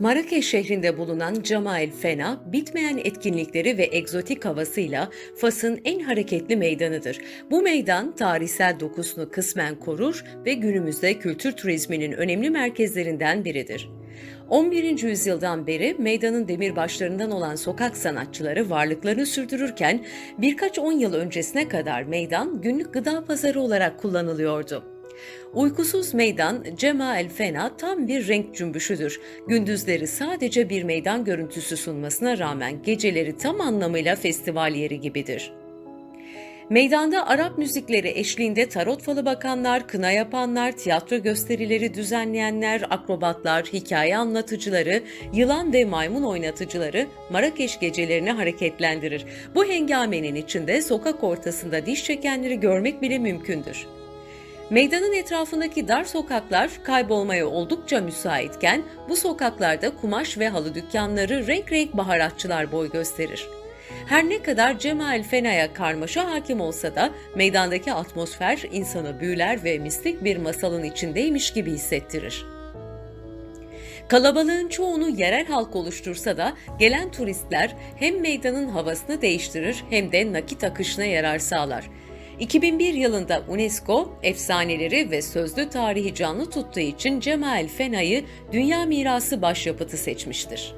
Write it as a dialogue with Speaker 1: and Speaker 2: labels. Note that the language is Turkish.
Speaker 1: Marrakeş şehrinde bulunan Camael Fena, bitmeyen etkinlikleri ve egzotik havasıyla Fas'ın en hareketli meydanıdır. Bu meydan tarihsel dokusunu kısmen korur ve günümüzde kültür turizminin önemli merkezlerinden biridir. 11. yüzyıldan beri meydanın demirbaşlarından olan sokak sanatçıları varlıklarını sürdürürken birkaç on yıl öncesine kadar meydan günlük gıda pazarı olarak kullanılıyordu. Uykusuz meydan Cema el Fena tam bir renk cümbüşüdür. Gündüzleri sadece bir meydan görüntüsü sunmasına rağmen geceleri tam anlamıyla festival yeri gibidir. Meydanda Arap müzikleri eşliğinde tarot falı bakanlar, kına yapanlar, tiyatro gösterileri düzenleyenler, akrobatlar, hikaye anlatıcıları, yılan ve maymun oynatıcıları Marrakeş gecelerini hareketlendirir. Bu hengamenin içinde sokak ortasında diş çekenleri görmek bile mümkündür. Meydanın etrafındaki dar sokaklar kaybolmaya oldukça müsaitken bu sokaklarda kumaş ve halı dükkanları renk renk baharatçılar boy gösterir. Her ne kadar Cemal Fena'ya karmaşa hakim olsa da meydandaki atmosfer insanı büyüler ve mistik bir masalın içindeymiş gibi hissettirir. Kalabalığın çoğunu yerel halk oluştursa da gelen turistler hem meydanın havasını değiştirir hem de nakit akışına yarar sağlar. 2001 yılında UNESCO efsaneleri ve sözlü tarihi canlı tuttuğu için Cemal Fena'yı Dünya Mirası başyapıtı seçmiştir.